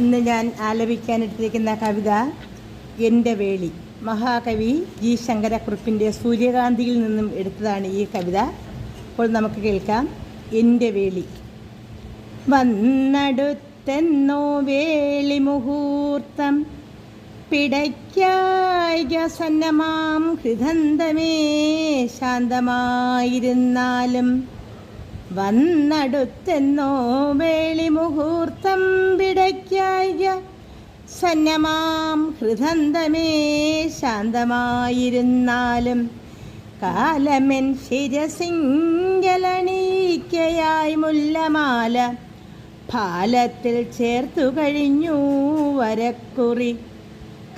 ഇന്ന് ഞാൻ ആലപിക്കാനിട്ടിരിക്കുന്ന കവിത എന്റെ വേളി. മഹാകവി ജി ശങ്കരക്കുറുപ്പിന്റെ സൂര്യകാന്തിയിൽ നിന്നും എടുത്തതാണ് ഈ കവിത. അപ്പോൾ നമുക്ക് കേൾക്കാം. എന്റെ വേളി. വന്നടുത്തെന്നോ വേളി മുഹൂർത്തം പിടയ്ക്കായിക സന്നമാം ഹൃദന്തമേ ശാന്തമായിരുന്നാലും വന്നടുത്തെന്നോ വേളി മുഹൂർത്തം പിടയ്ക്കായ സന്നമാം ഹൃദന്തമേ ശാന്തമായിരുന്നാലും കാലമെൻ ശിരസിംഗലണീക്കയായി മുല്ലമാല ഫാലത്തിൽ ചേർത്തു കഴിഞ്ഞു വരക്കുറി.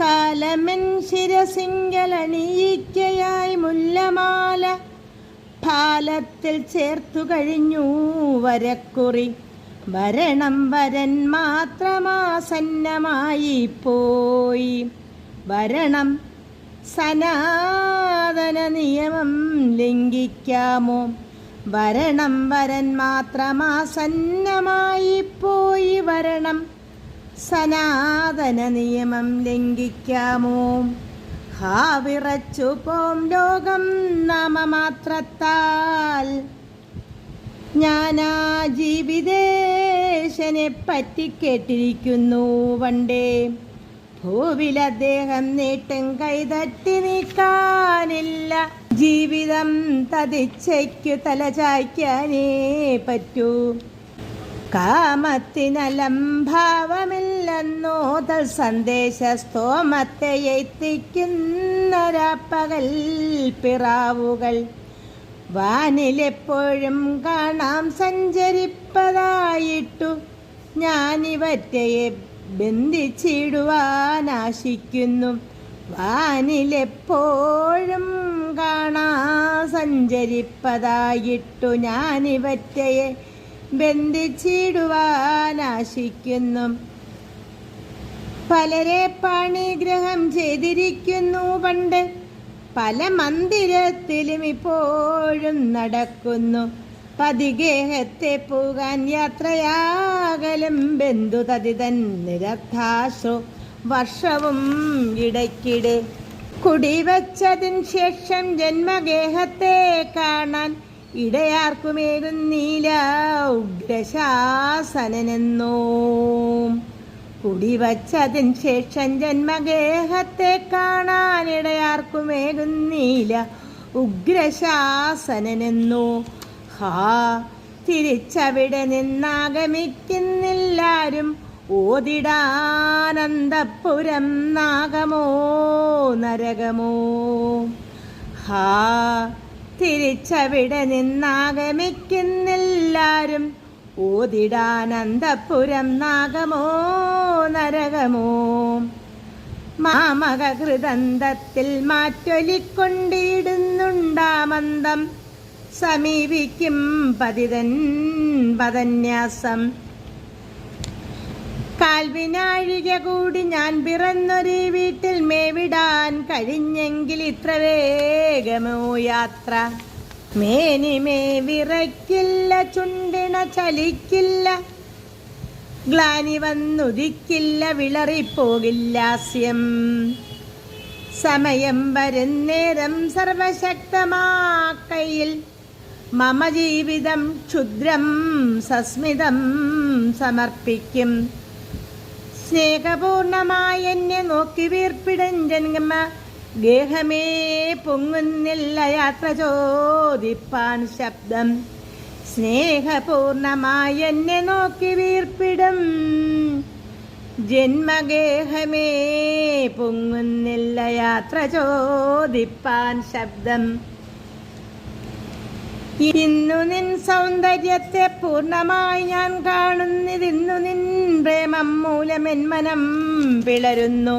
കാലമെൻ ശിരസിംഗലണീക്കയായി മുല്ലമാല ഫാലത്തിൽ ചേർത്തു കഴിഞ്ഞു വരക്കുറി. വരണം വരൻ മാത്രമാസന്നമായി പോയി. വരണം സനാതന നിയമം ലംഘിക്കാമോ? വരണം വരൻ മാത്രമാസന്നമായി പോയി വരണം സനാതന നിയമം ലംഘിക്കാമോ? ഹാ വിറച്ചു പോം ലോകം നാമമാത്രത്താൽ. ഞാനാ ജീവിതേശനെ പറ്റി കേട്ടിരിക്കുന്നു വണ്ടേ. ഭൂവിൽ അദ്ദേഹം നീട്ടും കൈതട്ടി നീക്കാനില്ല. ജീവിതം തതിച്ചയ്ക്കു തലചായ്ക്കാനേ പറ്റൂ. കാമത്തിനലംഭാവമില്ലെന്നോ തൽ സന്ദേശ സ്തോമത്തെ എത്തിക്കുന്നൊരപ്പകൽ പിറാവുകൾ. വാനിലെപ്പോഴും കാണാം സഞ്ചരിപ്പതായിട്ടു. ഞാനിവറ്റയെ ബന്ധിച്ചിടുവാനാശിക്കുന്നു വാനിലെപ്പോഴും കാണാ സഞ്ചരിപ്പതായിട്ടു ഞാനിവറ്റയെ ബന്ധിച്ചിടുവാൻ ആശിക്കുന്നു പലരെ പാണിഗ്രഹം ചെയ്തിരിക്കുന്നു പണ്ട്. പല മന്ദിരത്തിലും ഇപ്പോഴും നടക്കുന്നു. പതിഗേഹത്തെ പോകാൻ യാത്രയാകലും ബന്ധു തതിതൻ നിരത്താശോ വർഷവും ഇടയ്ക്കിടെ. കുടിവച്ചതിന് ശേഷം ജന്മഗേഹത്തെ കാണാൻ ഇടയാർക്കുമേകുന്നീല ഉഗ്രശാസനെന്നോ കുടിവച്ചതിന് ശേഷം ജന്മഗേഹത്തെ കാണാൻ ഇടയാർക്കുമേകുന്നീല ഉഗ്രശാസനെന്നോ ഹാ തിരിച്ചവിടെ നിന്നാഗമിക്കുന്നില്ലാരും ഓതിടാനന്ദപുരം നാഗമോ നരകമോ. ഹാ തിരിച്ചവിടെ നിന്നാഗമിക്കുന്നില്ലാരും. ഓതിടാനന്തപുരം നാഗമോ നരകമോ? മാമകൃതന്തത്തിൽ മാറ്റൊലിക്കൊണ്ടിടുന്നുണ്ടാമന്തം. സമീപിക്കും പതിതൻ പതന്യാസം കാൽവിനാഴിക കൂടി ഞാൻ പിറന്നൊരു വീട്ടിൽ മേവിടാൻ കഴിഞ്ഞെങ്കിൽ ഇത്ര വേഗമോ യാത്ര? മേനിമേ വിറയ്ക്കില്ല ചുണ്ടിണ ചലിക്കില്ല. ഗ്ലാനി വന്നുദിക്കില്ല വിളറിപ്പോകില്ലാസ്യം സമയം വരുന്നേരം സർവശക്തമാക്കയിൽ. മമ ജീവിതം ക്ഷുദ്രം സസ്മിതം സമർപ്പിക്കും. സ്നേഹപൂർണമായി എന്നെ നോക്കി വീർപ്പിടഞ്ചൻകമ്മ ഗേഹമേ പൊങ്ങുന്നില്ല യാത്ര ചോദിപ്പാൻ ശബ്ദം. സ്നേഹപൂർണമായി എന്നെ നോക്കി വീർപ്പിടും. ജന്മഗേഹമേ പൊങ്ങുന്നില്ല യാത്ര ചോദിപ്പാൻ ശബ്ദം. ഇന്നു നിൻ സൗന്ദര്യത്തെ പൂർണമായി ഞാൻ കാണുന്നിതിന്നു നിൻ പ്രേമം മൂലമെൻ മനം പിളരുന്നു.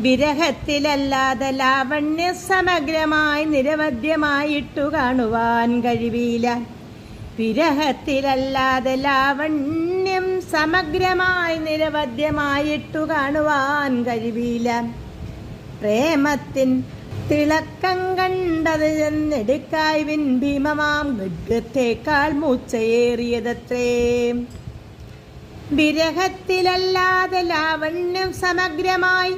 വിരഹത്തിലല്ലാതെ ലാവണ്യ സമഗ്രമായി നിരവധ്യമായിട്ടു കാണുവാൻ കഴിവില്ല വിരഹത്തിലല്ലാതെ ലാവണ്യം സമഗ്രമായി നിരവധ്യമായിട്ടു കാണുവാൻ കഴിവില്ല പ്രേമത്തിൻ തിളക്കം കണ്ടത് എന്നെടുക്കായ്വിൻ ഭീമമാം ഗഡ്ഗത്തേക്കാൾ മൂച്ചയേറിയതത്രേ. വിരഹത്തിലല്ലാതെ ലാവണ്യം സമഗ്രമായി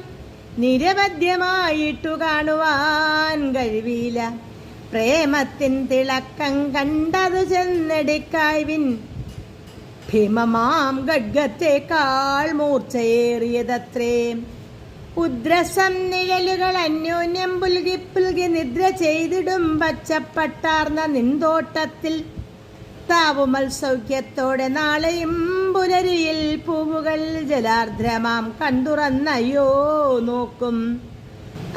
നിരവധ്യമായിട്ടു കാണുവാൻ കഴിവില്ല. പ്രേമത്തിൻ തിളക്കം കണ്ടതു ചെന്നെടുക്കായ്വിൻ ഭീമമാം ഗഡ്ഗത്തേക്കാൾ മൂർച്ചയേറിയതത്രേ. ഉദ്രസം നിഴലുകൾ അന്യോന്യം പുൽകി പുൽകി നിദ്ര ചെയ്തിടും പച്ചപ്പട്ടാർന്ന നിന്തോട്ടത്തിൽ താവുമൽ സൗഖ്യത്തോടെ നാളെയും പുലരിയിൽ പൂവുകൾ ജലാർദ്രമാം കണ്ടുറന്നയ്യോ നോക്കും.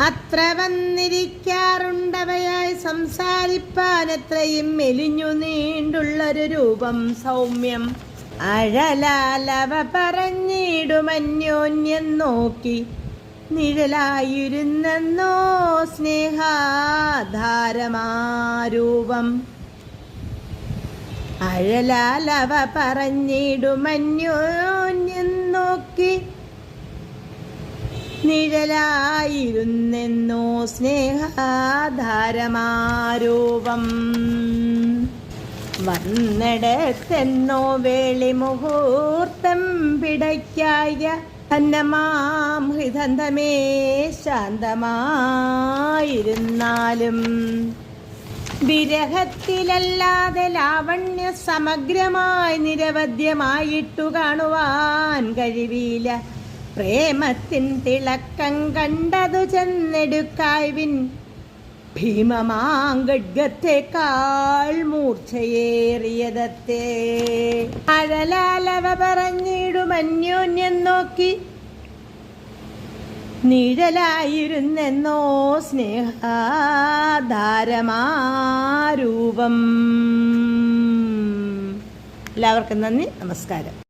അത്ര വന്നിരിക്കാറുണ്ടവയായി സംസാരിപ്പാൻ എത്രയും മെലിഞ്ഞു നീണ്ടുള്ളൊരു രൂപം സൗമ്യം. അഴലാലവ പറഞ്ഞിടുമന്യോന്യം നോക്കി. നിഴലായിരുന്നെന്നോ സ്നേഹാധാരമാരൂപം? അഴലാലവ പറഞ്ഞിടുമന്യോന്യെന്നോക്കി നിഴലായിരുന്നെന്നോ സ്നേഹാധാരമാരൂപം? വന്നിടത്തെന്നോ വേളി മുഹൂർത്തം പിടയ്ക്കായ തന്നമാം ഹൃദന്തമേ ശാന്തമായിരുന്നാലും. വിരഹത്തിലല്ലാതെ ലാവണ്യ സമഗ്രമായി നിരവധ്യമായിട്ടു കാണുവാൻ കഴിവില്ല. പ്രേമത്തിൻ തിളക്കം കണ്ടതു ചെന്നെടുക്കായ്വിൻ ഭീമമാങ്കഡ്ഗത്തേക്കാൾ മൂർച്ചയേറിയതത്തെ. അഴലാലവ പറഞ്ഞിടുമന്യോന്യം നോക്കി നിഴലായിരുന്നെന്നോ സ്നേഹാധാരമാരൂപം. എല്ലാവർക്കും നന്ദി നമസ്കാരം.